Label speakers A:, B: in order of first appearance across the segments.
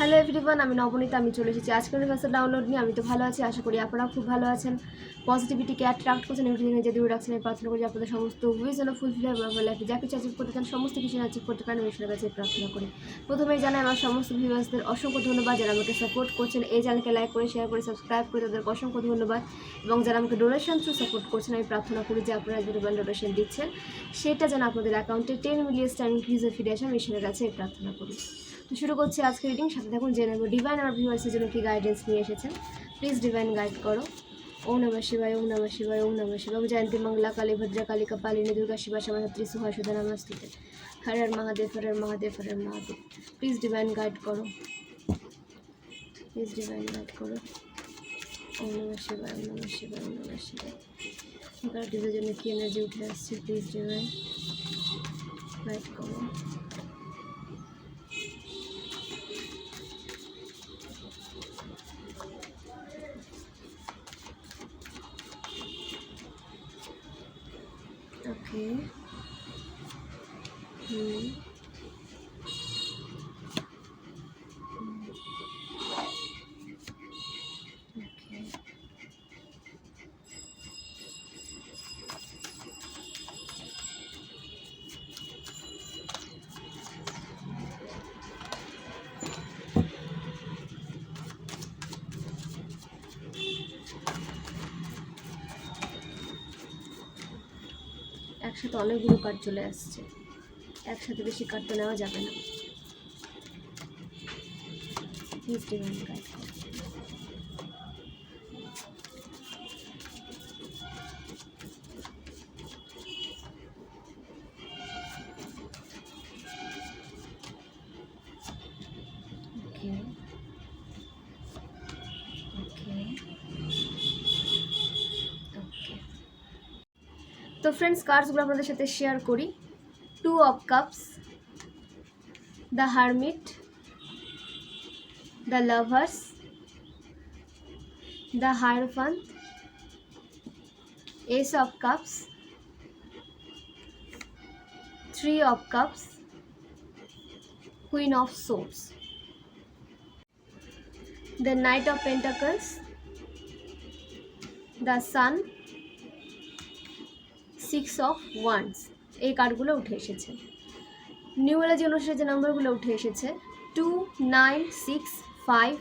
A: Hello everyone, আমি নবনীতা, আমি চলে এসেছি আজকের ইউনিভার্সাল ডাউনলোড নিয়ে। আমি তো ভালো আছি, আশা করি আপনারাও খুব ভালো আছেন। পজিটিভিটিকে অ্যাট্রাক্ট করছেন নেগেটিভিটি যে দূরে রাখছেন এই প্রার্থনা করি আপনাদের সমস্ত উইজ যেন ফুলফিল হয় এবং লাইফে যা কিছু অ্যাচিভ করতে চান, সমস্ত কিছু অ্যাচিভ করতে পারেন, আমি কাছে প্রার্থনা করি। প্রথমেই জানাই আমার সমস্ত ভিউয়ার্সদের অসংখ্য ধন্যবাদ যারা আমাকে সাপোর্ট করছেন। এই চ্যানেলকে লাইক করে শেয়ার করে সাবস্ক্রাইব করে তাদেরকে অসংখ্য ধন্যবাদ। এবং যারা আমাকে ডোনেশন থ্রু সাপোর্ট করছেন, আমি প্রার্থনা করি যে আপনারা যে ডোনেশন দিচ্ছেন। সেটা যেন আপনাদের অ্যাকাউন্টে টেন মিলিয়ন টাইম ইনক্রিজে ফিরে আসে, আমি ঈশ্বরের কাছে প্রার্থনা করি। তো শুরু করছি আজকে রিডিং সাথে দেখুন জেনে নেব ডিভাইন আমার ভিউয়ার্সের জন্য কী গাইডেন্স নিয়ে এসেছেন। প্লিজ ডিভাইন গাইড করো। ওম নমঃ শিবায়, ওম নমঃ শিবায়, ওম নমঃ শিবায়। জয়ন্তী মঙ্গলা, কালী ভদ্রা, কালী কপালিনী, দুর্গা শিবা সমাধাত্রী সুহা সুধা, নমস্তুতে। হর হর মহাদেব, হর হর মহাদেব, হর হর মহাদেব। প্লিজ ডিভাইন গাইড করো। প্লিজ ডিভাইন গাইড করো। ওম নমঃ শিবায়, ওম নমঃ শিবায়, ওম নমঃ শিবায়। জন্য কি এনার্জি উঠে আসছে প্লিজ ডিভাইন গাইড করো। অনেকগুলো কাঠ চলে আসছে। একসাথে বেশি কার্ড তো নেওয়া যাবে না। প্লিজ তো ফ্রেন্ডস কার্ডসগুলো আপনাদের সাথে শেয়ার করি। Two of cups the hermit the lovers the hierophant ace of cups three of cups queen of swords the knight of pentacles the sun six of wands এই কার্ডগুলো উঠে এসেছে। নিউমোলজি অনুসারে যে নম্বরগুলো উঠে এসেছে two nine six five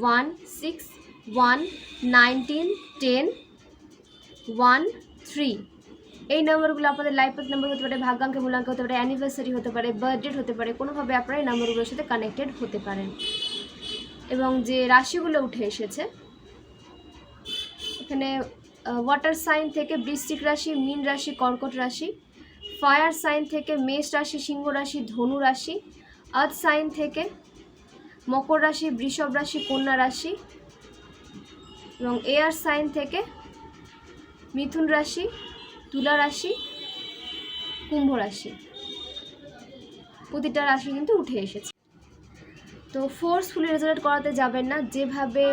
A: one six one nineteen ten one three এই নম্বরগুলো আপনাদের লাইফ পাথ নম্বর হতে পারে, ভাগ্যাঙ্কে মূলাঙ্ক হতে পারে অ্যানিভার্সারি হতে পারে বার্থডেট হতে পারে, কোনোভাবে আপনারা এই নম্বরগুলোর সাথে কানেক্টেড হতে পারেন। এবং যে রাশিগুলো উঠে এসেছে, এখানে ওয়াটার সাইন থেকে বৃশ্চিক রাশি, মীন রাশি, কর্কট রাশি ফায়ার সাইন থেকে মেষ রাশি, সিংহ রাশি, ধনু রাশি আর্থ সাইন থেকে মকর রাশি, বৃষভ রাশি, কন্যা রাশি এবং এয়ার সাইন থেকে মিথুন রাশি, তুলা রাশি, কুম্ভ রাশি। প্রতিটা রাশি কিন্তু উঠে এসেছে। তো ফোর্সফুলি রেজাল্ট করাতে যাবেন না। যেভাবে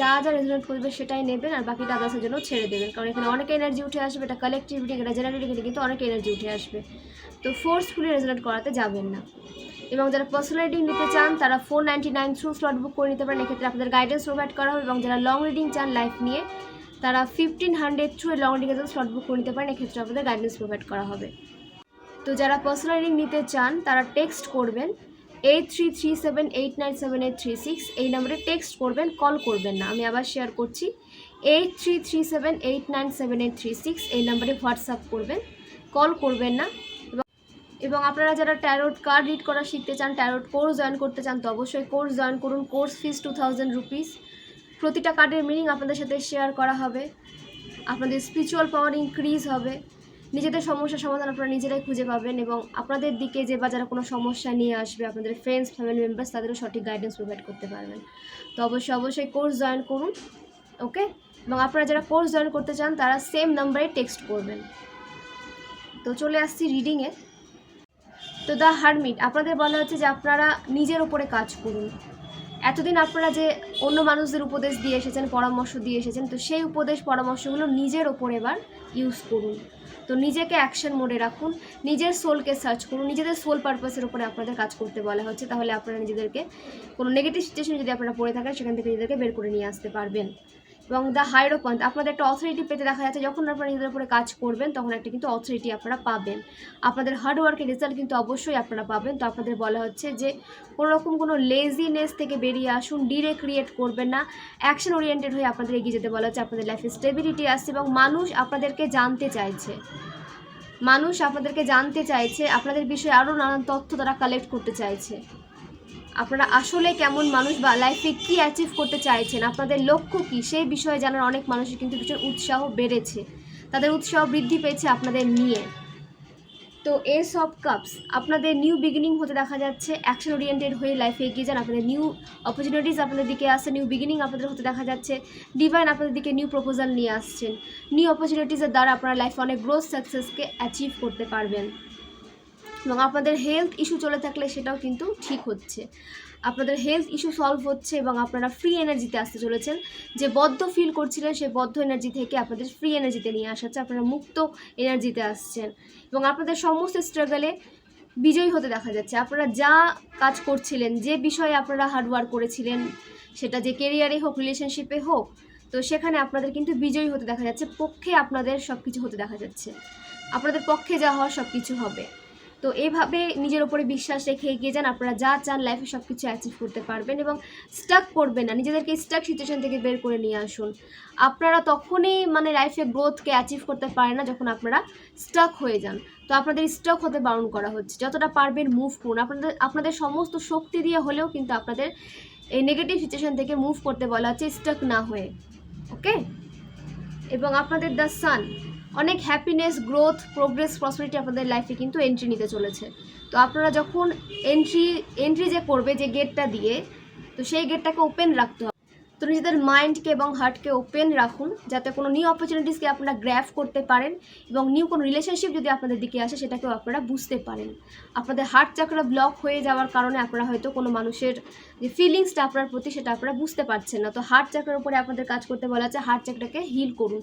A: যা যা রেজোনেট করবে সেটাই নেবেন আর বাকিটা আদার্সের জন্য ছেড়ে দেবেন। কারণ এখানে অনেক এনার্জি উঠে আসবে, এটা কালেকটিভ রিডিং এটা জেনারেল রিডিং কিন্তু অনেক এনার্জি উঠে আসবে। তো ফোর্সফুলি রেজোনেট করাতে যাবেন না। এবং যারা পার্সোনাল রিডিং নিতে চান, তারা four ninety nine through slot book করে নিতে পারেন। এক্ষেত্রে আপনাদের গাইডেন্স প্রোভাইড করা হবে এবং যারা লং রিডিং চান লাইফ নিয়ে, তারা ফিফটিন হান্ড্রেড থ্রু লং রিডিংয়ের জন্য স্লট বুক করে নিতে পারেন। এক্ষেত্রে আপনাদের গাইডেন্স প্রোভাইড করা হবে। তো যারা পার্সোনাল রিডিং নিতে চান, তারা টেক্সট করবেন। Eight three three seven eight nine seven eight three six এই নাম্বারে টেক্সট করবেন কল করবেন না। আমি আবার শেয়ার করছি। Eight three three seven eight nine seven eight three six এই নাম্বারে হোয়াটসঅ্যাপ করবেন কল করবেন না। এবং আপনারা যারা ট্যারোট কার্ড রিড করা শিখতে চান ট্যারোট কোর্স জয়েন করতে চান, তো অবশ্যই কোর্স জয়েন করুন। Course fees two thousand rupees প্রতিটা কার্ডের মিনিং আপনাদের সাথে শেয়ার করা হবে। আপনাদের স্পিরিচুয়াল পাওয়ার ইনক্রিজ হবে। নিজেদের সমস্যার সমাধান আপনারা নিজেরাই খুঁজে পাবেন এবং আপনাদের দিকে যে বা যারা কোনো সমস্যা নিয়ে আসবে, আপনাদের ফ্রেন্ডস ফ্যামিলি মেম্বার্স তাদেরও সঠিক গাইডেন্স প্রোভাইড করতে পারবেন। তো অবশ্যই অবশ্যই কোর্স জয়েন করুন ওকে এবং আপনারা যারা কোর্স জয়েন করতে চান, তারা সেম নাম্বারে টেক্সট করবেন। তো চলে আসছি রিডিংয়ে তো দ্য হারমিট, আপনাদের বলা হচ্ছে যে আপনারা নিজের ওপরে কাজ করুন। এতদিন আপনারা যে অন্য মানুষদের উপদেশ দিয়ে এসেছেন, পরামর্শ দিয়ে এসেছেন, তো সেই উপদেশ, পরামর্শগুলো নিজের ওপর এবার ইউজ করুন। তো নিজেকে অ্যাকশন মোডে রাখুন, নিজের সোলকে সার্চ করুন, নিজেদের সোল পারপাসের উপরে আপনাদের কাজ করতে বলা হচ্ছে, তাহলে আপনারা নিজেদেরকে কোনো নেগেটিভ সিচুয়েশন যদি আপনারা পড়ে থাকেন, সেখান থেকে নিজেদেরকে বের করে নিয়ে আসতে পারবেন। এবং দ্য হাইরো পয়েন্ট আপনাদের একটা অথরিটি পেতে দেখা যাচ্ছে, যখন আপনারা নিজেদের উপরে কাজ করবেন, তখন একটা কিন্তু অথরিটি আপনারা পাবেন। আপনাদের হার্ডওয়ার্কের রেজাল্ট কিন্তু অবশ্যই আপনারা পাবেন। তো আপনাদের বলা হচ্ছে যে কোনো রকম কোনো লেজিনেস থেকে বেরিয়ে আসুন ডিরে ক্রিয়েট করবেন না। অ্যাকশন ওরিয়েন্টেড হয়ে আপনাদের এগিয়ে যেতে বলা হচ্ছে, আপনাদের লাইফে স্টেবিলিটি আসছে এবং মানুষ আপনাদেরকে জানতে চাইছে। মানুষ আপনাদেরকে জানতে চাইছে, আপনাদের বিষয়ে আরও নানান তথ্য তারা কালেক্ট করতে চাইছে। আপনারা আসলে কেমন মানুষ বা লাইফে কী অ্যাচিভ করতে চাইছেন? আপনাদের লক্ষ্য কী? সেই বিষয়ে জানার অনেক মানুষের কিন্তু ভীষণ উৎসাহ বেড়েছে। তাদের উৎসাহ বৃদ্ধি পেয়েছে আপনাদের নিয়ে। তো এস সব কাপস আপনাদের নিউ বিগিনিং হতে দেখা যাচ্ছে। অ্যাকশন ওরিয়েন্টেড হয়ে লাইফে এগিয়ে যান। আপনাদের নিউ অপরচুনিটিস আপনাদের দিকে আসছে। নিউ বিগিনিং আপনাদের হতে দেখা যাচ্ছে। ডিভাইন আপনাদের দিকে নিউ প্রপোজাল নিয়ে আসছেন। নিউ অপরচুনিটিসের দ্বারা আপনারা লাইফে অনেক গ্রোথ সাকসেসকে অ্যাচিভ করতে পারবেন। এবং আপনাদের হেলথ ইস্যু চলে থাকলে সেটাও কিন্তু ঠিক হচ্ছে। আপনাদের হেলথ ইস্যু সলভ হচ্ছে এবং আপনারা ফ্রি এনার্জিতে আসতে চলেছেন। যে বদ্ধ ফিল করছিলেন, সেই বদ্ধ এনার্জি থেকে আপনাদের ফ্রি এনার্জিতে নিয়ে আসা হচ্ছে আপনারা মুক্ত এনার্জিতে আসছেন। এবং আপনাদের সমস্ত স্ট্রাগলে বিজয়ী হতে দেখা যাচ্ছে। আপনারা যা কাজ করছিলেন, যে বিষয়ে আপনারা হার্ডওয়ার্ক করেছিলেন, সেটা যে কেরিয়ারে হোক রিলেশনশিপে হোক, তো সেখানে আপনাদের কিন্তু বিজয়ী হতে দেখা যাচ্ছে। পক্ষে আপনাদের সব কিছু হতে দেখা যাচ্ছে। আপনাদের পক্ষে যা হওয়ার সব কিছু হবে। তো এইভাবে নিজের ওপরে বিশ্বাস রেখে এগিয়ে যান, আপনারা যা চান লাইফে সব কিছু অ্যাচিভ করতে পারবেন এবং স্টাক করবেন না, নিজেদেরকে স্টাক সিচুয়েশন থেকে বের করে নিয়ে আসুন। আপনারা তখনই মানে লাইফে গ্রোথকে অ্যাচিভ করতে পারেন না যখন আপনারা স্টাক হয়ে যান। তো আপনাদের স্টক হতে বারণ করা হচ্ছে। যতটা পারবেন মুভ করুন। আপনাদের আপনাদের সমস্ত শক্তি দিয়ে হলেও কিন্তু আপনাদের এই নেগেটিভ সিচুয়েশন থেকে মুভ করতে বলা হচ্ছে স্টাক না হয়ে। ওকে এবং আপনাদের দ্য সান অনেক হ্যাপিনেস গ্রোথ প্রোগ্রেস প্রসপারিটি আপনাদের লাইফে কিন্তু এন্ট্রি নিতে চলেছে। তো আপনারা যখন এন্ট্রি এন্ট্রি যে করবে যে গেটটা দিয়ে, তো সেই গেটটাকে ওপেন রাখতে হবে। তো নিজেদের মাইন্ডকে এবং হার্টকে ওপেন রাখুন, যাতে কোনো নিউ অপরচুনিটিসকে আপনারা গ্র্যাফ করতে পারেন এবং নিউ কোনো রিলেশনশিপ যদি আপনাদের দিকে আসে, সেটাকেও আপনারা বুঝতে পারেন। আপনাদের হার্ট চাকরা ব্লক হয়ে যাওয়ার কারণে আপনারা হয়তো কোনো মানুষের যে ফিলিংসটা আপনার প্রতি, সেটা আপনারা বুঝতে পারছেন না। তো হার্ট চাকরার উপরে আপনাদের কাজ করতে বলা হচ্ছে হার্ট চাকরাকে হিল করুন।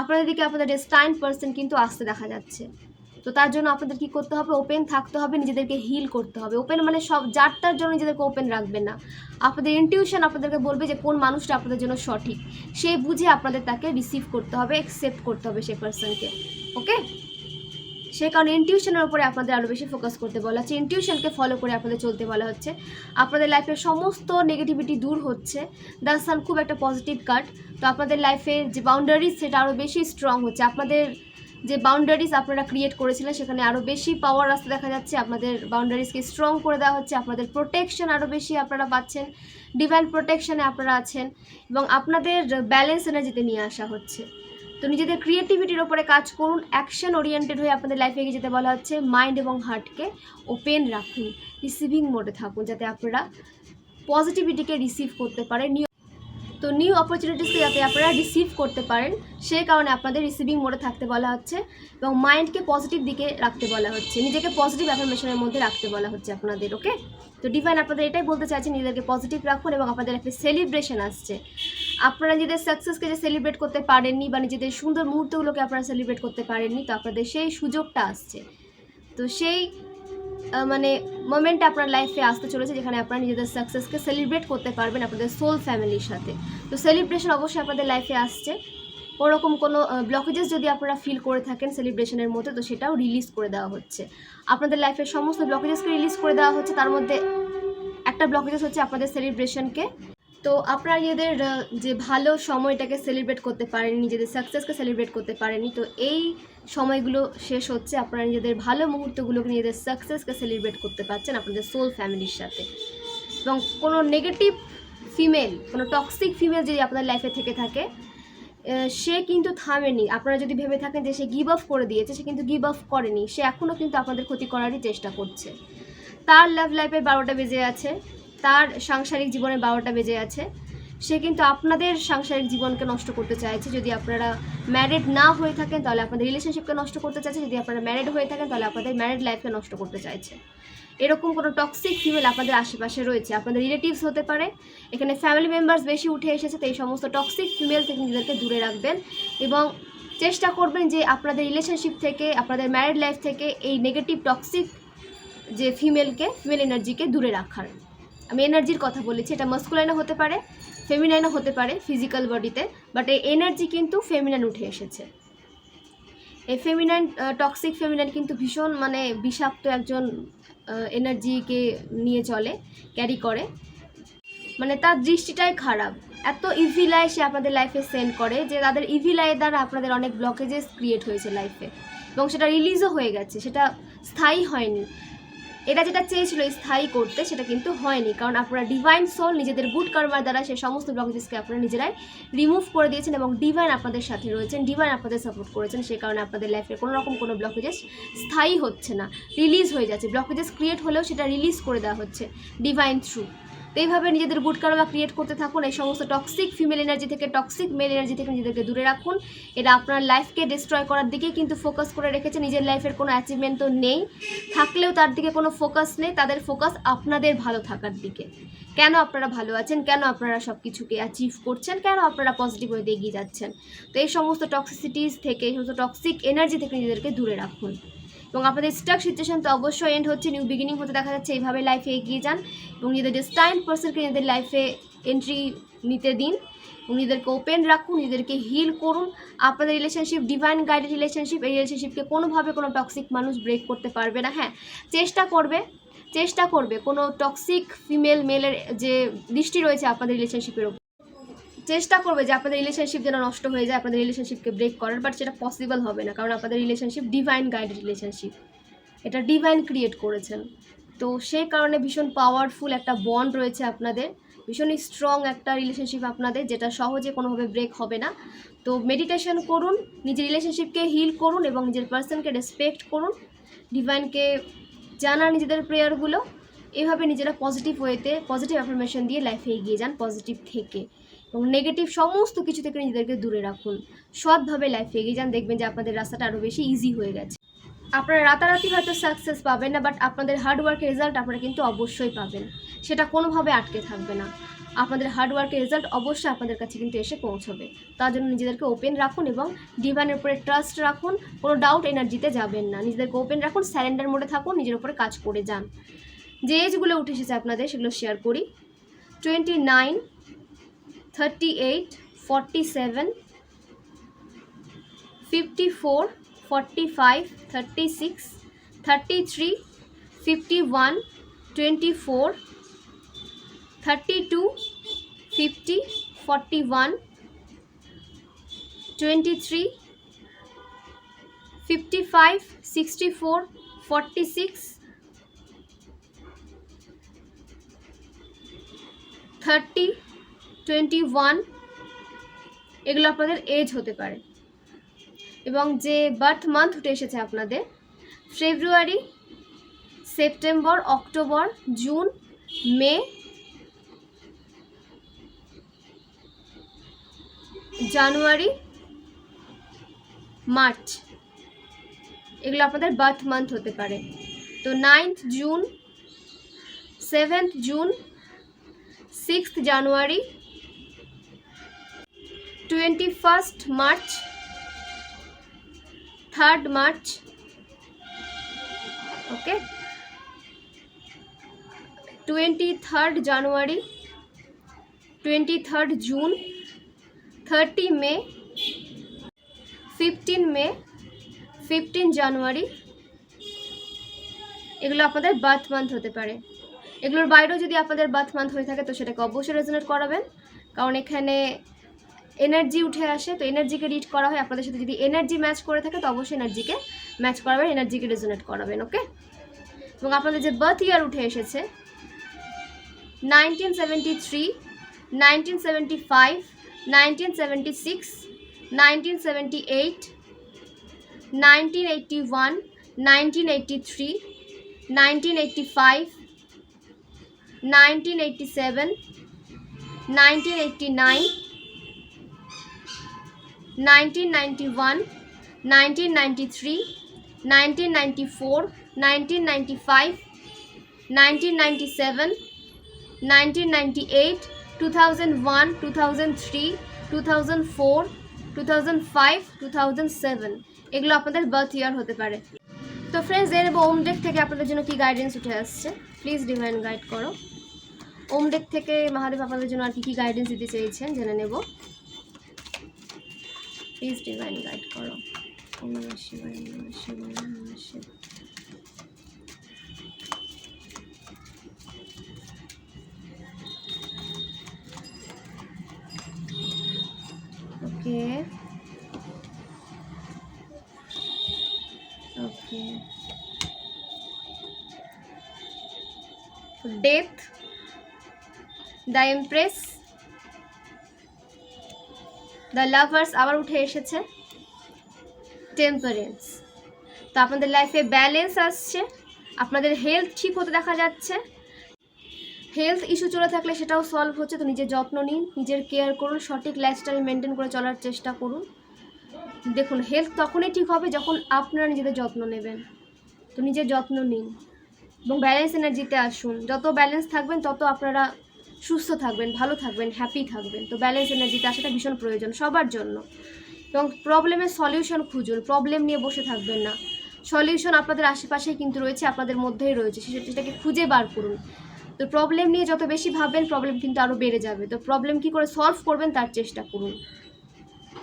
A: আপনাদের দিকে আপনাদের ডেস্টাইন পার্সন কিন্তু আসতে দেখা যাচ্ছে। তো তার জন্য আপনাদের কি করতে হবে? ওপেন থাকতে হবে, নিজেদেরকে হিল করতে হবে। ওপেন মানে সব, যারটার জন্য নিজেদেরকে ওপেন রাখবেন না। আপনাদের ইনটিউশন আপনাদেরকে বলবে যে কোন মানুষটা আপনাদের জন্য সঠিক। সে বুঝে আপনাদের তাকে রিসিভ করতে হবে অ্যাকসেপ্ট করতে হবে সেই পার্সনকে ওকে সে কারণে ইনটিউশনের উপরে আপনাদের আরও বেশি ফোকাস করতে বলা হচ্ছে। ইনটিউশনকে ফলো করে আপনাদের চলতে বলা হচ্ছে। আপনাদের লাইফের সমস্ত নেগেটিভিটি দূর হচ্ছে। দ্য সান খুব একটা পজিটিভ কার্ড তো আপনাদের লাইফের যে বাউন্ডারিজ সেটা আরও বেশি স্ট্রং হচ্ছে। আপনাদের যে বাউন্ডারিজ আপনারা ক্রিয়েট করেছিলেন, সেখানে আরও বেশি পাওয়ার আসতে দেখা যাচ্ছে। আপনাদের বাউন্ডারিজকে স্ট্রং করে দেওয়া হচ্ছে, আপনাদের প্রোটেকশন আরও বেশি আপনারা পাচ্ছেন ডিভাইন প্রোটেকশনে আপনারা আছেন, এবং আপনাদের ব্যালেন্স এনার্জিতে নিয়ে আসা হচ্ছে। তো নিজেদের ক্রিয়েটিভিটির ওপরে কাজ করুন অ্যাকশন ওরিয়েন্টেড হয়ে আপনাদের লাইফে এগিয়ে যেতে বলা হচ্ছে মাইন্ড এবং হার্টকে ওপেন রাখুন রিসিভিং মোডে থাকুন, যাতে আপনারা পজিটিভিটিকে রিসিভ করতে পারেন। তো নিউ অপরচুনিটিসকে যাতে আপনারা রিসিভ করতে পারেন সেই কারণে আপনাদের রিসিভিং মোডে থাকতে বলা হচ্ছে এবং মাইন্ডকে পজিটিভ দিকে রাখতে বলা হচ্ছে, নিজেকে পজিটিভ অ্যাফার্মেশনের মধ্যে রাখতে বলা হচ্ছে আপনাদের ওকে তো ডিভাইন আপনাদের এটাই বলতে চাইছেন নিজেদেরকে পজিটিভ রাখুন এবং আপনাদের একটা সেলিব্রেশন আসছে। আপনারা নিজেদের সাকসেসকে যে সেলিব্রেট করতে পারেননি বা নিজেদের সুন্দর মুহূর্তগুলোকে আপনারা সেলিব্রেট করতে পারেননি, তো আপনাদের সেই সুযোগটা আসছে। তো সেই মানে মোমেন্ট আপনার লাইফে আসতে চলেছে যেখানে আপনারা নিজেদের সাকসেসকে সেলিব্রেট করতে পারবেন আপনাদের সোল ফ্যামিলির সাথে। তো সেলিব্রেশন অবশ্যই আপনাদের লাইফে আসছে। ওরকম কোনো ব্লকেজেস যদি আপনারা ফিল করে থাকেন সেলিব্রেশনের মধ্যে, তো সেটাও রিলিজ করে দেওয়া হচ্ছে। আপনাদের লাইফের সমস্ত ব্লকেজেসকে রিলিজ করে দেওয়া হচ্ছে। তার মধ্যে একটা ব্লকেজেস হচ্ছে আপনাদের সেলিব্রেশনকে তো আপনারা নিজেদের যে ভালো সময়টাকে সেলিব্রেট করতে পারেনি নিজেদের সাকসেসকে সেলিব্রেট করতে পারেনি তো এই সময়গুলো শেষ হচ্ছে, আপনারা নিজেদের ভালো মুহূর্তগুলোকে নিজেদের সাকসেসকে সেলিব্রেট করতে পারছেন আপনাদের সোল ফ্যামিলির সাথে। এবং কোনো নেগেটিভ ফিমেল কোনো টক্সিক ফিমেল যদি আপনাদের লাইফে থেকে থাকে সে কিন্তু থামেনি। আপনারা যদি ভেবে থাকেন যে সে গিভ আপ করে দিয়েছে, সে কিন্তু গিভ আপ করেনি। সে এখনও কিন্তু আপনাদের ক্ষতি করারই চেষ্টা করছে। তার লাভ লাইফের বারোটা বেজে আছে। তার সাংসারিক জীবনে বারোটা বেজে আছে। সে কিন্তু আপনাদের সাংসারিক জীবনকে নষ্ট করতে চাইছে। যদি আপনারা ম্যারিড না হয়ে থাকেন, তাহলে আপনাদের রিলেশনশিপকে নষ্ট করতে চাইছে। যদি আপনারা ম্যারিড হয়ে থাকেন, তাহলে আপনাদের ম্যারিড লাইফকে নষ্ট করতে চাইছে। এরকম কোনো টক্সিক ফিমেল আপনাদের আশেপাশে রয়েছে। আপনাদের রিলেটিভস হতে পারে। এখানে ফ্যামিলি মেম্বার্স বেশি উঠে এসেছে, তো এই সমস্ত টক্সিক ফিমেল থেকে নিজেদেরকে দূরে রাখবেন এবং চেষ্টা করবেন যে আপনাদের রিলেশনশিপ থেকে, আপনাদের ম্যারিড লাইফ থেকে এই নেগেটিভ টক্সিক যে ফিমেলকে ফিমেল এনার্জিকে দূরে রাখার। আমি এনার্জির কথা বলেছি, এটা মাস্কুলাইনও হতে পারে ফেমিনাইনও হতে পারে ফিজিক্যাল বডিতে বাট এই এনার্জি কিন্তু ফেমিনাইন উঠে এসেছে। এই ফেমিনাইন টক্সিক ফেমিনাইন কিন্তু ভীষণ মানে বিষাক্ত একজন এনার্জিকে নিয়ে চলে ক্যারি করে। মানে তার দৃষ্টিটাই খারাপ। এত ইভিলাই সে আপনাদের লাইফে সেন্ড করে যে তাদের ইভিলাইয়ের দ্বারা আপনাদের অনেক ব্লকেজেস ক্রিয়েট হয়েছে লাইফে এবং সেটা রিলিজও হয়ে গেছে, সেটা স্থায়ী হয়নি। এরা যেটা চেয়েছিল স্থায়ী করতে, সেটা কিন্তু হয়নি। কারণ আপনারা ডিভাইন সোল নিজেদের গুড কর্মার দ্বারা সে সমস্ত ব্লকেজেসকে আপনারা নিজেরাই রিমুভ করে দিয়েছেন এবং ডিভাইন আপনাদের সাথে রয়েছেন ডিভাইন আপনাদের সাপোর্ট করেছেন। সে কারণে আপনাদের লাইফে কোনো রকম কোনো ব্লকেজেস স্থায়ী হচ্ছে না রিলিজ হয়ে যাচ্ছে। ব্লকেজেস ক্রিয়েট হলেও সেটা রিলিজ করে দেওয়া হচ্ছে ডিভাইন থ্রু তো এইভাবে নিজেদের গুড কারবা ক্রিয়েট করতে থাকুন। এই সমস্ত টক্সিক ফিমেল এনার্জি থেকে টক্সিক মেল এনার্জি থেকে নিজেদেরকে দূরে রাখুন। এটা আপনার লাইফকে ডিস্ট্রয় করার দিকে কিন্তু ফোকাস করে রেখেছে। নিজের লাইফের কোনো অ্যাচিভমেন্ট তো নেই। থাকলেও তার দিকে কোনো ফোকাস নেই। তাদের ফোকাস আপনাদের ভালো থাকার দিকে। কেন আপনারা ভালো আছেন? কেন আপনারা সব কিছুকে অ্যাচিভ করছেন? কেন আপনারা পজিটিভ ওয়েতে এগিয়ে যাচ্ছেন? তো এই সমস্ত টক্সিসিটিস থেকে, এই সমস্ত টক্সিক এনার্জি থেকে নিজেদেরকে দূরে রাখুন। এবং আপনাদের স্টাক সিচুয়েশন তো অবশ্যই এন্ড হচ্ছে নিউ বিগিনিং হতে দেখা যাচ্ছে, এইভাবে লাইফে এগিয়ে যান এবং নিজেদের ডিস্টাইন পার্সনকে নিজেদের লাইফে এন্ট্রি নিতে দিন নিজেদেরকে ওপেন রাখুন, নিজেদেরকে হিল করুন। আপনাদের রিলেশনশিপ ডিভাইন গাইডেড রিলেশনশিপ এই রিলেশনশিপকে কোনোভাবে কোনো টক্সিক মানুষ ব্রেক করতে পারবে না। হ্যাঁ চেষ্টা করবে চেষ্টা করবে। কোনো টক্সিক ফিমেল মেলের যে দৃষ্টি রয়েছে আপনাদের রিলেশনশিপের চেষ্টা করবে যে আপনাদের রিলেশনশিপ যেন নষ্ট হয়ে যায়, আপনাদের রিলেশনশিপকে ব্রেক করার বাট সেটা পসিবল হবে না, কারণ আপনাদের রিলেশনশিপ ডিভাইন গাইডেড রিলেশনশিপ এটা ডিভাইন ক্রিয়েট করেছেন। তো সেই কারণে ভীষণ পাওয়ারফুল একটা বন্ড রয়েছে আপনাদের ভীষণই স্ট্রং একটা রিলেশনশিপ আপনাদের, যেটা সহজে কোনোভাবে ব্রেক হবে না। তো মেডিটেশন করুন, নিজের রিলেশনশিপকে হিল করুন এবং নিজের পার্সনকে রেসপেক্ট করুন ডিভাইনকে জানান নিজেদের প্রেয়ারগুলো এভাবে নিজেরা পজিটিভ ওয়েতে পজিটিভ অ্যাফরমেশন দিয়ে লাইফে এগিয়ে যান পজিটিভ থেকে। এবং নেগেটিভ সমস্ত কিছু থেকে নিজেদেরকে দূরে রাখুন। সৎভাবে লাইফে এগিয়ে যান, দেখবেন যে আপনাদের রাস্তাটা আরও বেশি ইজি হয়ে গেছে। আপনারা রাতারাতি হয়তো সাকসেস পাবেন না বাট আপনাদের হার্ডওয়ার্কের রেজাল্ট আপনারা কিন্তু অবশ্যই পাবেন। সেটা কোনোভাবে আটকে থাকবে না। আপনাদের হার্ডওয়ার্কের রেজাল্ট অবশ্যই আপনাদের কাছে কিন্তু এসে পৌঁছবে। তার জন্য নিজেদেরকে ওপেন রাখুন এবং ডিভাইনের উপরে ট্রাস্ট রাখুন। কোনো ডাউট এনার্জিতে যাবেন না। নিজেদেরকে ওপেন রাখুন স্যালেন্ডার মোডে থাকুন, নিজের উপরে কাজ করে যান। যে এজগুলো উঠে এসেছে আপনাদের, সেগুলো শেয়ার করি। টোয়েন্টি নাইন 38, 47, 54, 45, 36, 33, 51, 24, 32, 50, 41, 23, 55, 64, 46, 30, টোয়েন্টি ওয়ান এগুলো আপনাদের এজ হতে পারে। এবং যে বার্থ মান্থ উঠে এসেছে আপনাদের February September October June May January March এগুলো আপনাদের বার্থ মান্থ হতে পারে। তো ninth June seventh June sixth January twenty first March third March okay twenty third January twenty third June thirty May fifteen May fifteen January এগুলো আপনাদের birth month হতে পারে। এগুলোর বাইরেও যদি আপনাদের বার্থ মান্থ হয়ে থাকে, তো সেটাকে অবশ্যই রেজনেট করাবেন। কারণ এখানে এনার্জি উঠে আসে, তো এনার্জিকে রিড করা হয় আপনাদের সাথে। যদি এনার্জি ম্যাচ করে থাকে, তো অবশ্যই এনার্জিকে ম্যাচ করাবেন এনার্জিকে রেজনেট করাবেন ওকে এবং আপনাদের যে বার্থ ইয়ার উঠে এসেছে nineteen seventy three nineteen seventy five nineteen seventy six nineteen seventy eight nineteen eighty one nineteen eighty three nineteen eighty five nineteen eighty seven nineteen eighty nine nineteen ninety one nineteen ninety three nineteen ninety four nineteen ninety five nineteen ninety seven nineteen ninety eight two thousand one two thousand three two thousand four two thousand five two thousand seven এগুলো আপনাদের birth ইয়ার হতে পারে। তো friends এর ওম day থেকে আপনাদের জন্য কি গাইডেন্স উঠে আসছে? প্লিজ ডিভাইন গাইড করো। ওম ডেক থেকে মহাদেব আপনাদের জন্য আর কি কি গাইডেন্স দিতে চেয়েছেন, জেনে নেব। প্লিজ ডিভাইন গাইড করো ওম নমঃ শিবায় ওম নমঃ শিবায় ওম নমঃ শিবায় okay okay death the empress the lovers আবার উঠে এসেছে। টেম্পারেন্স তো আপনাদের লাইফে ব্যালেন্স আসছে। আপনাদের হেলথ ঠিক হতে দেখা যাচ্ছে। হেলথ ইস্যু চলে থাকলে সেটাও সলভ হচ্ছে। তো নিজের যত্ন নিন, নিজের কেয়ার করুন, সঠিক লাইফস্টাইল মেনটেন করে চলার চেষ্টা করুন। দেখুন হেলথ তখনই ঠিক হবে যখন আপনারা নিজেদের যত্ন নেবেন। তো নিজের যত্ন নিন এবং ব্যালেন্স এনার্জিতে আসুন। যত ব্যালেন্স থাকবেন, তত আপনারা সুস্থ থাকবেন, ভালো থাকবেন হ্যাপি থাকবেন। তো ব্যালেন্স এনার্জিতে আসাটা ভীষণ প্রয়োজন সবার জন্য। এবং প্রবলেমের সলিউশন খুঁজুন প্রবলেম নিয়ে বসে থাকবেন না। সলিউশন আপনাদের আশেপাশেই কিন্তু রয়েছে, আপনাদের মধ্যেই রয়েছে। সেটাকে খুঁজে বার করুন। তো প্রবলেম নিয়ে যত বেশি ভাববেন প্রবলেম কিন্তু আরও বেড়ে যাবে। তো প্রবলেম কী করে সলভ করবেন তার চেষ্টা করুন।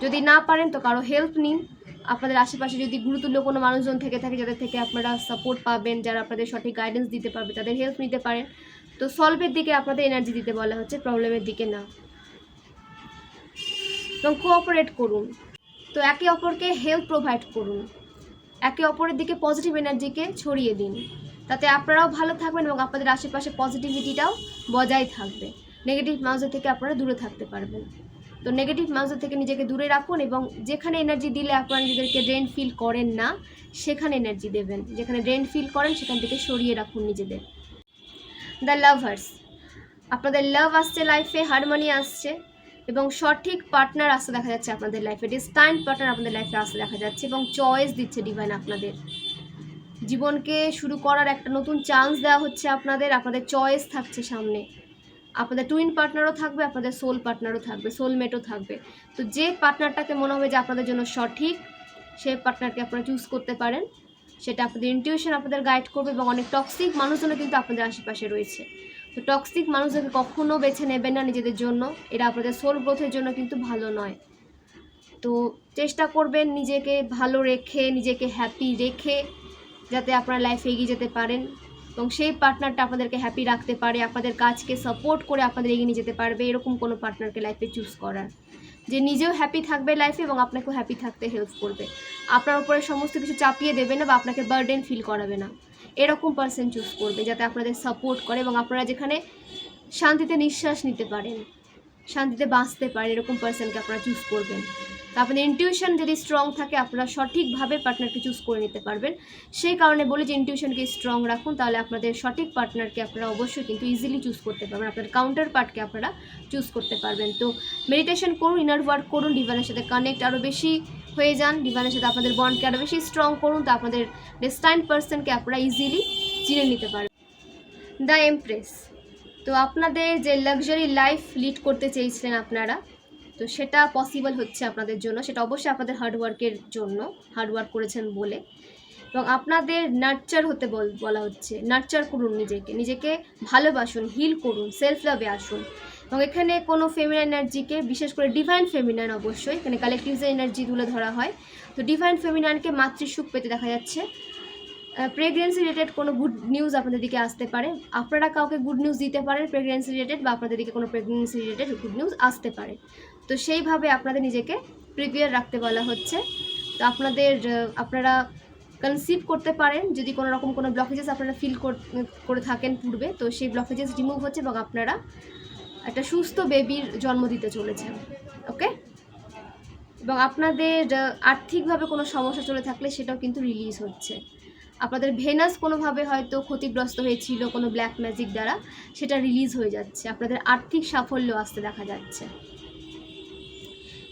A: যদি না পারেন তো কারও হেল্প নিন। আপনাদের আশেপাশে যদি গুরুতুল্য কোনো মানুষজন থেকে থাকে, যাদের থেকে আপনারা সাপোর্ট পাবেন, যারা আপনাদের সঠিক গাইডেন্স দিতে পারবে, তাদের হেল্প নিতে পারেন। তো সলভের দিকে আপনাদের এনার্জি দিতে বলা হচ্ছে প্রবলেমের দিকে না। এবং কোঅপারেট করুন। তো একে অপরকে হেল্প প্রোভাইড করুন। একে অপরের দিকে পজিটিভ এনার্জিকে ছড়িয়ে দিন। তাতে আপনারাও ভালো থাকবেন এবং আপনাদের আশেপাশে পজিটিভিটিটাও বজায় থাকবে। নেগেটিভ মানুষের থেকে আপনারা দূরে থাকতে পারবেন। তো নেগেটিভ মানুষের থেকে নিজেকে দূরে রাখুন এবং যেখানে এনার্জি দিলে আপনারা নিজেদেরকে ড্রেন ফিল করেন না, সেখানে এনার্জি দেবেন। যেখানে ড্রেন ফিল করেন, সেখান থেকে সরিয়ে রাখুন নিজেদের। দ্য লাভার্স আপনাদের লাভ আসছে লাইফে হারমোনি আসছে এবং সঠিক পার্টনার আসতে দেখা যাচ্ছে আপনাদের লাইফে ডিস্টাইন পার্টনার আপনাদের লাইফে আসতে দেখা যাচ্ছে এবং চয়েস দিচ্ছে ডিভাইন আপনাদের। জীবনকে শুরু করার একটা নতুন চান্স দেওয়া হচ্ছে আপনাদের আপনাদের চয়েস থাকছে সামনে। আপনাদের টুইন পার্টনারও থাকবে, আপনাদের সোল পার্টনারও থাকবে সোলমেটও থাকবে। তো যে পার্টনারটাকে মনে হবে যে আপনাদের জন্য সঠিক, সেই পার্টনারকে আপনারা চুজ করতে পারেন। সেটা আপনাদের ইনটিউশন আপনাদের গাইড করবে এবং অনেক টক্সিক মানুষজনও কিন্তু আপনাদের আশেপাশে রয়েছে। তো টক্সিক মানুষদেরকে কখনও বেছে নেবেন না নিজেদের জন্য। এরা আপনাদের সোল গ্রোথের জন্য কিন্তু ভালো নয়। তো চেষ্টা করবেন নিজেকে ভালো রেখে, নিজেকে হ্যাপি রেখে যাতে আপনারা লাইফে এগিয়ে যেতে পারেন এবং সেই পার্টনারটা আপনাদেরকে হ্যাপি রাখতে পারে, আপনাদের কাজকে সাপোর্ট করে আপনাদের এগিয়ে নিয়ে যেতে পারবে, এরকম কোনো পার্টনারকে লাইফে চুজ করার। যে নিজেও হ্যাপি থাকবে লাইফে এবং আপনাকেও হ্যাপি থাকতে হেল্প করবে। আপনার উপরে সমস্ত কিছু চাপিয়ে দেবে না বা আপনাকে বার্ডেন ফিল করাবে না। এরকম পার্সন চুজ করবে যাতে আপনাদের সাপোর্ট করে এবং আপনারা যেখানে শান্তিতে নিঃশ্বাস নিতে পারেন। শান্তিতে বাঁচতে পারেন এরকম পার্সনকে আপনারা চুজ করবেন। তো আপনাদের ইনটিউশন যদি স্ট্রং থাকে, আপনারা সঠিকভাবে পার্টনারকে চুজ করে নিতে পারবেন। সেই কারণে বলি যে ইনটিউশনকে স্ট্রং রাখুন, তাহলে আপনাদের সঠিক পার্টনারকে আপনারা অবশ্যই কিন্তু ইজিলি চুজ করতে পারবেন আপনার কাউন্টার পার্টকে আপনারা চুজ করতে পারবেন। তো মেডিটেশন করুন ইনার ওয়ার্ক করুন ডিভাইনের সাথে কানেক্ট আরও বেশি হয়ে যান ডিভাইনের সাথে আপনাদের বন্ডকে আরও বেশি স্ট্রং করুন, তো আপনাদের ডেস্টাইন পার্সনকে আপনারা ইজিলি চিনে নিতে পারবেন। দ্য এমপ্রেস তো আপনাদের যে লাক্সারি লাইফ লিড করতে চেয়েছিলেন আপনারা, তো সেটা পসিবল হচ্ছে আপনাদের জন্য। সেটা অবশ্যই আপনাদের হার্ডওয়ার্কের জন্য হার্ডওয়ার্ক করেছেন বলে। এবং আপনাদের নার্চার হতে বল হচ্ছে নার্চার করুন নিজেকে। নিজেকে ভালোবাসুন হিল করুন সেলফ লাভে আসুন। এবং এখানে কোনো ফেমিনাইন এনার্জিকে বিশেষ করে ডিভাইন ফেমিনাইন অবশ্যই, এখানে কালেকটিভস এনার্জি তুলে ধরা হয়। তো ডিভাইন ফেমিনাইনকে মাতৃসুখ পেতে দেখা যাচ্ছে। প্রেগনেন্সি রিলেটেড কোনো গুড নিউজ আপনাদের দিকে আসতে পারে। আপনারা কাউকে গুড নিউজ দিতে পারেন প্রেগনেন্সি রিলেটেড বা আপনাদের দিকে কোনো প্রেগনেন্সি রিলেটেড গুড নিউজ আসতে পারে। তো সেইভাবে আপনাদের নিজেকে প্রিপেয়ার রাখতে বলা হচ্ছে। তো আপনাদের আপনারা কনসিভ করতে পারেন। যদি কোনো রকম কোনো ব্লকেজেস আপনারা ফিল করে থাকেন পূর্বে, তো সেই ব্লকেজেস রিমুভ হচ্ছে এবং আপনারা একটা সুস্থ বেবির জন্ম দিতে চলেছেন। ওকে এবং আপনাদের আর্থিকভাবে কোনো সমস্যা চলে থাকলে সেটাও কিন্তু রিলিজ হচ্ছে। আপনাদের ভেনাস কোনোভাবে হয়তো ক্ষতিগ্রস্ত হয়েছিল কোনো ব্ল্যাক ম্যাজিক দ্বারা, সেটা রিলিজ হয়ে যাচ্ছে। আপনাদের আর্থিক সাফল্য আসতে দেখা যাচ্ছে।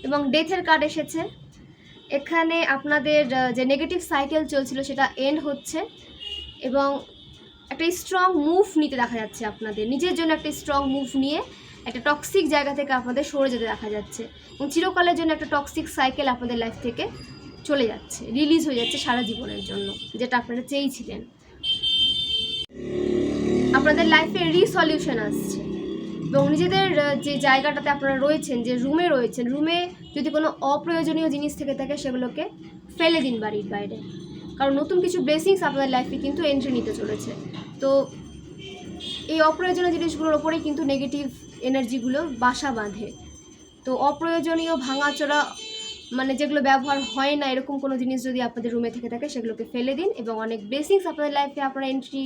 A: এবং ডেথের কার্ড এসেছে। এখানে আপনাদের যে নেগেটিভ সাইকেল চলছিল, সেটা এন্ড হচ্ছে। এবং একটা স্ট্রং মুভ নিতে দেখা যাচ্ছে আপনাদের। নিজের জন্য একটা স্ট্রং মুভ নিয়ে একটা টক্সিক জায়গা থেকে আপনাদের সরে যেতে দেখা যাচ্ছে। এবং চিরকালের জন্য একটা টক্সিক সাইকেল আপনাদের লাইফ থেকে চলে যাচ্ছে রিলিজ হয়ে যাচ্ছে সারা জীবনের জন্য, যেটা আপনারা চেয়েছিলেন। আপনাদের লাইফে রিসলিউশন আসছে। এবং নিজেদের যে জায়গাটাতে আপনারা রয়েছেন, যে রুমে রয়েছেন রুমে যদি কোনো অপ্রয়োজনীয় জিনিস থেকে থাকে, সেগুলোকে ফেলে দিন বাড়ির বাইরে। কারণ নতুন কিছু ব্লেসিংস আপনাদের লাইফে কিন্তু এন্ট্রি নিতে চলেছে। তো এই অপ্রয়োজনীয় জিনিসগুলোর ওপরেই কিন্তু নেগেটিভ এনার্জিগুলো বাসা বাঁধে। তো অপ্রয়োজনীয় ভাঙাচোরা মানে যেগুলো ব্যবহার হয় না, এরকম কোনো জিনিস যদি আপনাদের রুমে থেকে থাকে, সেগুলোকে ফেলে দিন এবং অনেক ব্লেসিংস আপনাদের লাইফে আপনারা এন্ট্রি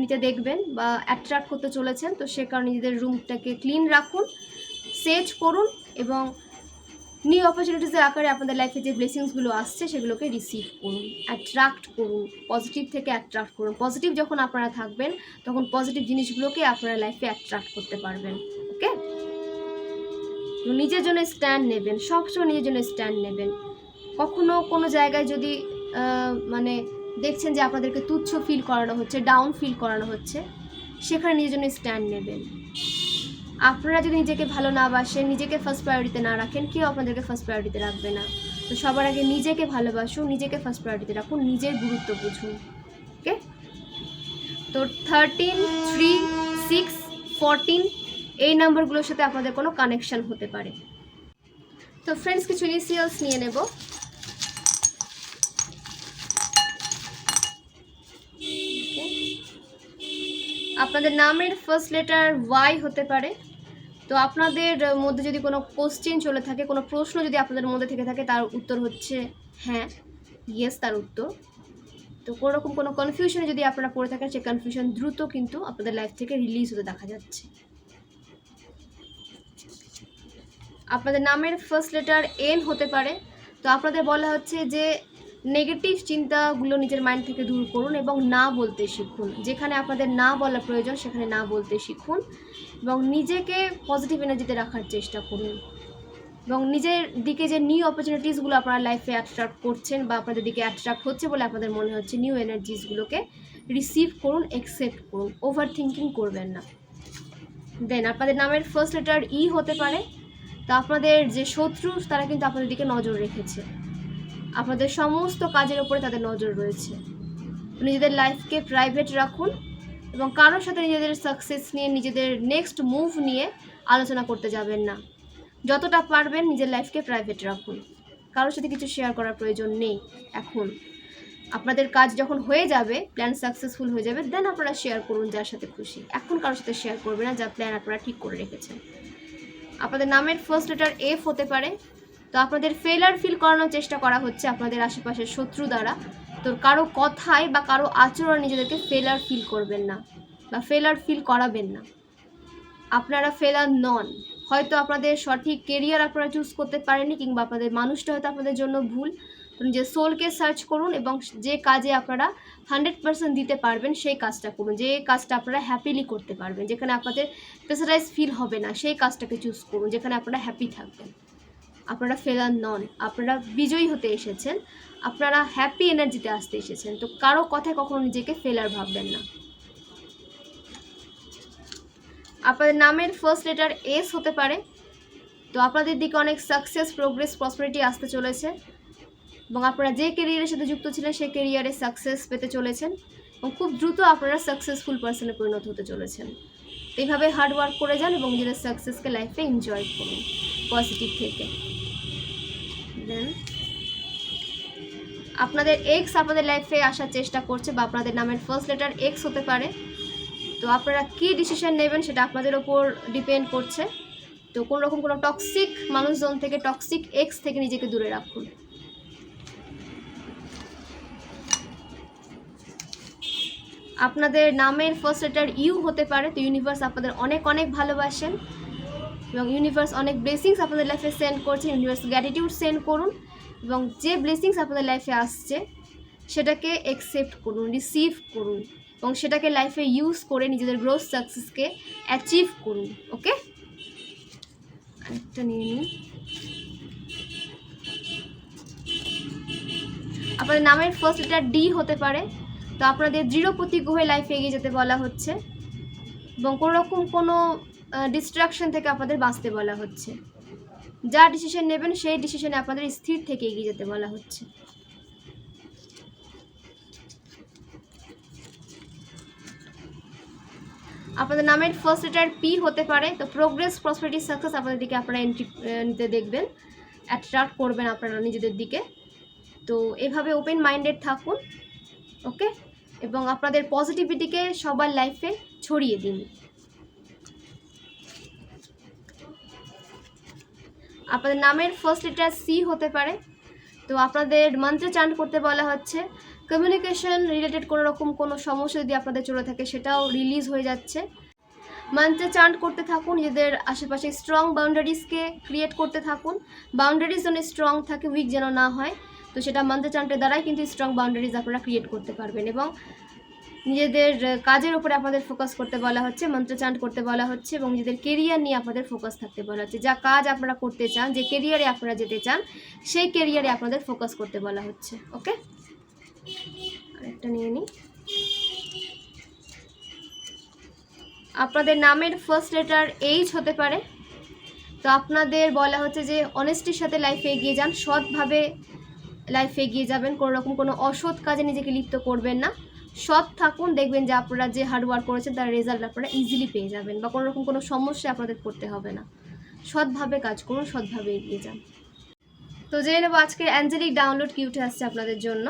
A: নিতে দেখবেন বা অ্যাট্রাক্ট করতে চলেছেন। তো সে কারণে নিজেদের রুমটাকে ক্লিন রাখুন সেচ করুন এবং নিউ অপরচুনিটিসের আকারে আপনাদের লাইফে যে ব্লেসিংসগুলো আসছে, সেগুলোকে রিসিভ করুন অ্যাট্রাক্ট করুন পজিটিভ থেকে অ্যাট্রাক্ট করুন। পজিটিভ যখন আপনারা থাকবেন, তখন পজিটিভ জিনিসগুলোকে আপনারা লাইফে অ্যাট্রাক্ট করতে পারবেন ওকে নিজের জন্য স্ট্যান্ড নেবেন সবসময় নিজের জন্য স্ট্যান্ড নেবেন। কখনো কোনো জায়গায় যদি মানে দেখছেন যে আপনাদেরকে তুচ্ছ ফিল করানো হচ্ছে ডাউন ফিল করানো হচ্ছে, সেখানে নিজের জন্য স্ট্যান্ড নেবেন। আপনারা যদি নিজেকে ভালো না বাসেন, নিজেকে ফার্স্ট প্রায়োরিটিতে না রাখেন, কেউ আপনাদেরকে ফার্স্ট প্রায়োরিটিতে রাখবে না। তো সবার আগে নিজেকে ভালোবাসুন, নিজেকে ফার্স্ট প্রায়োরিটিতে রাখুন, নিজের গুরুত্ব বুঝুন ওকে তো থার্টিন থ্রি সিক্স ফোরটিন এই নাম্বারগুলোর সাথে আপনাদের কোনো কানেকশন হতে পারে। তো ফ্রেন্ডস কিছু ইনিশিয়ালস নিয়ে নেব। আপনাদের নামের ফার্স্ট লেটার ওয়াই হতে পারে। তো আপনাদের মধ্যে যদি কোনো কোশ্চেন চলে থাকে, কোনো প্রশ্ন যদি আপনাদের মধ্যে থেকে থাকে, তার উত্তর হচ্ছে হ্যাঁ ইয়েস তার উত্তর। তো কোনোরকম কোনো কনফিউশনে যদি আপনারা পড়ে থাকেন, সেই কনফিউশন দ্রুত কিন্তু আপনাদের লাইফ থেকে রিলিজ হতে দেখা যাচ্ছে। আপনাদের নামের ফার্স্ট লেটার এন হতে পারে। তো আপনাদের বলা হচ্ছে যে নেগেটিভ চিন্তাগুলো নিজের মাইন্ড থেকে দূর করুন এবং না বলতে শিখুন। যেখানে আপনাদের না বলা প্রয়োজন, সেখানে না বলতে শিখুন এবং নিজেকে পজিটিভ এনার্জিতে রাখার চেষ্টা করুন। এবং নিজের দিকে যে নিউ অপরচুনিটিসগুলো আপনারা লাইফে অ্যাট্রাক্ট করছেন বা আপনাদের দিকে অ্যাট্রাক্ট হচ্ছে বলে আপনাদের মনে হচ্ছে নিউ এনার্জিসগুলোকে রিসিভ করুন অ্যাকসেপ্ট করুন। ওভার থিঙ্কিং করবেন না। দেন আপনাদের নামের ফার্স্ট লেটার ই হতে পারে। তো আপনাদের যে শত্রু, তারা কিন্তু আপনাদের দিকে নজর রেখেছে। আপনাদের সমস্ত কাজের উপরে তাদের নজর রয়েছে। নিজেদের লাইফকে প্রাইভেট রাখুন এবং কারোর সাথে নিজেদের সাকসেস নিয়ে, নিজেদের নেক্সট মুভ নিয়ে আলোচনা করতে যাবেন না। যতটা পারবেন নিজের লাইফকে প্রাইভেট রাখুন। কারোর সাথে কিছু শেয়ার করার প্রয়োজন নেই এখন। আপনাদের কাজ যখন হয়ে যাবে প্ল্যান সাকসেসফুল হয়ে যাবে দেন আপনারা শেয়ার করুন যার সাথে খুশি। এখন কারোর সাথে শেয়ার করবে না যা প্ল্যান আপনারা ঠিক করে রেখেছেন। আপনাদের নামের ফার্স্ট লেটার এফ হতে পারে। তো আপনাদের ফেলার ফিল করানোর চেষ্টা করা হচ্ছে আপনাদের আশেপাশের শত্রু দ্বারা। তো কারও কথায় বা কারও আচরণ নিজেদেরকে ফেলার ফিল করবেন না বা ফেলার ফিল করাবেন না। আপনারা ফেলার নন। হয়তো আপনাদের সঠিক কেরিয়ার আপনারা চুজ করতে পারেননি কিংবা আপনাদের মানুষটা হয়তো আপনাদের জন্য ভুল। নিজের সোলকে সার্চ করুন এবং যে কাজে আপনারা হান্ড্রেড পার্সেন্ট দিতে পারবেন, সেই কাজটা করুন। যে কাজটা আপনারা হ্যাপিলি করতে পারবেন, যেখানে আপনাদের প্রেসারাইজ ফিল হবে না, সেই কাজটাকে চুজ করুন, যেখানে আপনারা হ্যাপি থাকবেন। আপনারা ফেলার নন, আপনারা বিজয়ী হতে এসেছেন, আপনারা হ্যাপি এনার্জিতে আসতে এসেছেন। তো কারও কথায় কখনো নিজেকে ফেলার ভাববেন না। আপনাদের নামের ফার্স্ট লেটার এস হতে পারে। তো আপনাদের দিকে অনেক সাকসেস প্রোগ্রেস প্রসপারিটি আসতে চলেছে। এবং আপনারা যে কেরিয়ারের সাথে যুক্ত ছিলেন, সেই কেরিয়ারে সাকসেস পেতে চলেছেন এবং খুব দ্রুত আপনারা সাকসেসফুল পার্সনে পরিণত হতে চলেছেন। এইভাবে হার্ড ওয়ার্ক করে যান এবং নিজেদের সাকসেসকে লাইফে এনজয় করুন পজিটিভ থেকে। দেন আপনাদের এক্স আপনাদের লাইফে আসার চেষ্টা করছে বা আপনাদের নামের ফার্স্ট লেটার এক্স হতে পারে। তো আপনারা কী ডিসিশন নেবেন সেটা আপনাদের ওপর ডিপেন্ড করছে। তো কোনো রকম কোনো টক্সিক মানুষজন থেকে টক্সিক এক্স থেকে নিজেকে দূরে রাখুন। আপনাদের নামের ফার্স্ট লেটার ইউ হতে পারে, তো ইউনিভার্স আপনাদের অনেক অনেক ভালোবাসেন। এবং ইউনিভার্স অনেক ব্লেসিংস আপনাদের লাইফে সেন্ড করছে ইউনিভার্স গ্র্যাটিটিউড সেন্ড করুন, এবং যে ব্লেসিংস আপনাদের লাইফে আসছে, সেটাকে একসেপ্ট করুন রিসিভ করুন, এবং সেটাকে লাইফে ইউজ করে নিজেদের গ্রোথ সাকসেসকে অ্যাচিভ করুন ওকে আরেকটা নিয়ে নিন। আপনাদের নামের ফার্স্ট লেটার ডি হতে পারে তো আপনাদের দৃঢ় প্রতিজ্ঞ হয়ে লাইফে এগিয়ে যেতে বলা হচ্ছে এবং কোনো রকম কোনো ডিস্ট্রাকশন থেকে আপনাদের বাঁচতে বলা হচ্ছে। যা ডিসিশন নেবেন, সেই ডিসিশনে আপনাদের স্থির থেকে এগিয়ে যেতে বলা হচ্ছে। আপনাদের নামের ফার্স্ট লেটার পি হতে পারে। তো প্রোগ্রেস প্রসপারিটি সাকসেস আপনাদের দিকে আপনারা এন্ট্রি নিতে দেখবেন। অ্যাট্রাক্ট করবেন আপনারা নিজেদের দিকে। তো এভাবে ওপেন মাইন্ডেড থাকুন ওকে এবং আপনাদের পজিটিভিটিকে সবার লাইফে ছড়িয়ে দিন। আপনাদের নামের ফার্স্ট লেটার সি হতে পারে। তো আপনাদের মন্ত্রে চান্ট করতে বলা হচ্ছে। কমিউনিকেশন রিলেটেড কোনো রকম কোনো সমস্যা যদি আপনাদের চলে থাকে, সেটাও রিলিজ হয়ে যাচ্ছে। মন্ত্রে চান্ট করতে থাকুন, নিজেদের আশেপাশে স্ট্রং বাউন্ডারিজকে ক্রিয়েট করতে থাকুন। বাউন্ডারিজ যেন স্ট্রং থাকে উইক যেন না হয়। তো সেটা মন্ত্রে চান্টের দ্বারাই কিন্তু স্ট্রং বাউন্ডারিজ আপনারা ক্রিয়েট করতে পারবেন এবং নিজেদের কাজের উপরে আপনাদের ফোকাস করতে বলা হচ্ছে মন্ত্র চান্ট করতে বলা হচ্ছে এবং নিজেদের কেরিয়ার নিয়ে আপনাদের ফোকাস থাকতে বলা হচ্ছে। যা কাজ আপনারা করতে চান, যে কেরিয়ারে আপনারা যেতে চান, সেই কেরিয়ারে আপনাদের ফোকাস করতে বলা হচ্ছে ওকে আরেকটা নিয়ে নিই। আপনাদের নামের ফার্স্ট লেটার এইচ হতে পারে। তো আপনাদের বলা হচ্ছে যে অনেস্টির সাথে লাইফে এগিয়ে যান, সৎভাবে লাইফে এগিয়ে যাবেন, কোনো রকম কোনো অসৎ কাজে নিজেকে লিপ্ত করবেন না। সৎ থাকুন, দেখবেন যে আপনারা যে হার্ড ওয়ার্ক করেছেন, তার রেজাল্ট আপনারা ইজিলি পেয়ে যাবেন বা কোনো রকম কোনো সমস্যা আপনাদের পড়তে হবে না। সৎভাবে কাজ করুন, সৎভাবে এগিয়ে যান। তো জেনে নেব আজকে অ্যাঞ্জেলিক ডাউনলোড কি উঠে আসছে আপনাদের জন্য।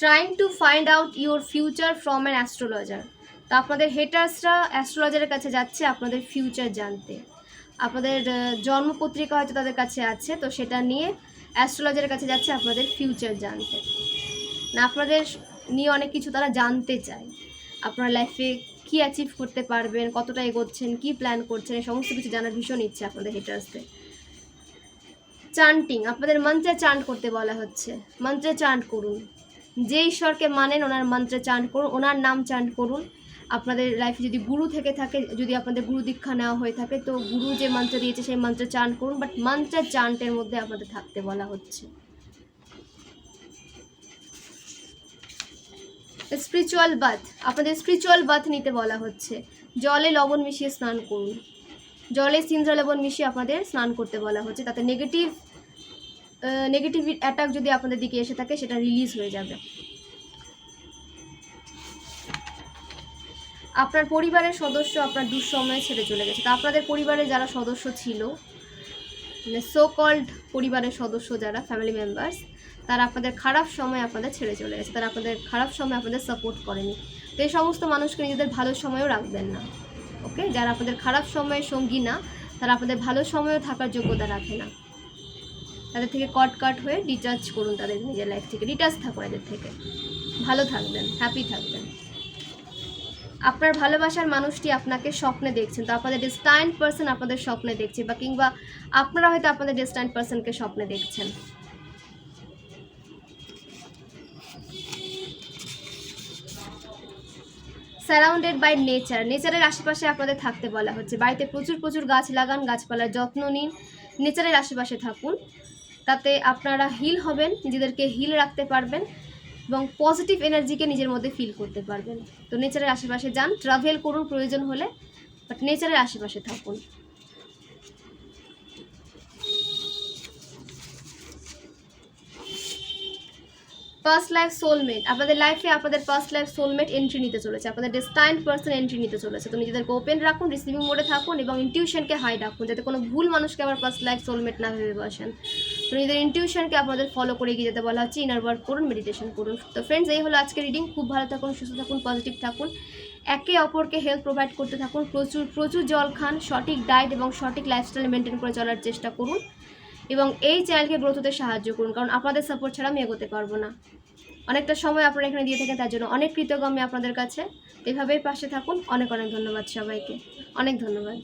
A: Trying to find out your future from an astrologer তো আপনাদের হেটার্সরা অ্যাস্ট্রোলজারের কাছে যাচ্ছে, আপনাদের ফিউচার জানতে। আপনাদের জন্মপত্রিকা হয়তো তাদের কাছে আছে, তো সেটা নিয়ে অ্যাস্ট্রোলজারের কাছে যাচ্ছে আপনাদের ফিউচার জানতে। না, আপনাদের নিয়ে অনেক কিছু তারা জানতে চায়। আপনার লাইফে কি অ্যাচিভ করতে পারবেন, কতটা এগোচ্ছেন, কি প্ল্যান করছেন, এই সমস্ত কিছু জানার ভীষণ ইচ্ছে আপনাদের হেটার্সদের চান্টিং আপনাদের মন্ত্রে চান্ট করতে বলা হচ্ছে। মন্ত্রে চান্ট করুন। যে ঈশ্বরকে মানেন, ওনার মন্ত্রে চান্ট করুন, ওনার নাম চান্ট করুন। আপনাদের লাইফে যদি গুরু থেকে থাকে, যদি আপনাদের গুরু দীক্ষা নেওয়া হয়ে থাকে, তো গুরু যে মন্ত্র দিয়েছে সেই মন্ত্রে চান করুন বাট মন্ত্রের চান্টের মধ্যে আপনাদের থাকতে বলা হচ্ছে। স্পিরিচুয়াল বাথ আপনাদের স্পিরিচুয়াল বাথ নিতে বলা হচ্ছে। জলে লবণ মিশিয়ে স্নান করুন। জলে সিন্দ্রা লবণ মিশিয়ে আপনাদের স্নান করতে বলা হচ্ছে। তাতে নেগেটিভ নেগেটিভ অ্যাটাক যদি আপনাদের দিকে এসে থাকে, সেটা রিলিজ হয়ে যাবে। আপনার পরিবারের সদস্য আপনার দুঃসময়ে ছেড়ে চলে গেছে। তা আপনাদের পরিবারে যারা সদস্য ছিল মানে সো কল্ড পরিবারের সদস্য যারা ফ্যামিলি মেম্বার্স তারা আপনাদের খারাপ সময় আপনাদের ছেড়ে চলে গেছে। তারা আপনাদের খারাপ সময় আপনাদের সাপোর্ট করেনি। তো এই সমস্ত মানুষকে নিজেদের ভালো সময়ও রাখবেন না ওকে যারা আপনাদের খারাপ সময়ের সঙ্গী না, তারা আপনাদের ভালো সময়ও থাকার যোগ্যতা রাখে না। তাদের থেকে কট কাট হয়ে ডিটাচ করুন তাদের নিজের লাইফ থেকে ডিটাচ থাকুন এদের থেকে। ভালো থাকবেন হ্যাপি থাকবেন। আপনার ভালোবাসার মানুষটি আপনাকে স্বপ্নে দেখছেন, তো আপনাদের ডিস্টাইন্ট পার্সন আপনাদের স্বপ্নে দেখছে বা কিংবা আপনারা হয়তো আপনাদের ডিস্টাইন্ট পার্সনকে স্বপ্নে দেখছেন। সারাউন্ডেড বাই নেচার নেচারের আশেপাশে আপনাদের থাকতে বলা হচ্ছে। বাড়িতে প্রচুর প্রচুর গাছ লাগান, গাছপালার যত্ন নিন নেচারের আশেপাশে থাকুন। তাতে আপনারা হিল হবেন, নিজেদেরকে হিল রাখতে পারবেন। এবং পজিটিভ এনার্জিকে নিজের মধ্যে ফিল করতে পারবেন। তো নেচারের আশেপাশে যান। ট্রাভেল করুন প্রয়োজন হলে বাট নেচারের আশেপাশে থাকুন। ফার্স্ট লাইফ সোলমেট আপনাদের লাইফে আপনাদের ফার্স্ট লাইফ সোলমেট এন্ট্রি নিতে চলেছে, আপনাদের ডেস্টাইন পার্সন এন্ট্রি নিতে চলেছে। তো নিজেদেরকে ওপেন রাখুন রিসিভিং মোডে থাকুন এবং ইনটিউশনকে হাই রাখুন, যাতে কোনো ভুল মানুষকে আবার ফার্স্ট লাইফ সোলমেট না ভেবে বসেন। তো নিজেদের ইনটিউশনকে আপনাদের ফলো করে এগিয়ে যেতে বলা হচ্ছে ইনার ওয়ার্ক করুন মেডিটেশন করুন। তো ফ্রেন্ডস এই হলো আজকে রিডিং খুব ভালো থাকুন, সুস্থ থাকুন পজিটিভ থাকুন। একে অপরকে হেল্প প্রোভাইড করতে থাকুন, প্রচুর প্রচুর জল খান, সঠিক ডায়েট এবং সঠিক লাইফস্টাইল মেনটেন করে চলার চেষ্টা করুন। এবং এই চ্যানেলকে গ্রোথ হতে সাহায্য করুন, কারণ আপনাদের সাপোর্ট ছাড়া আমি এগোতে পারব না। অনেকটা সময় আপনারা এখানে দিয়ে থাকেন, তার জন্য অনেক কৃতজ্ঞ আমি আপনাদের কাছে। এভাবেই পাশে থাকুন। অনেক অনেক ধন্যবাদ সবাইকে। অনেক ধন্যবাদ।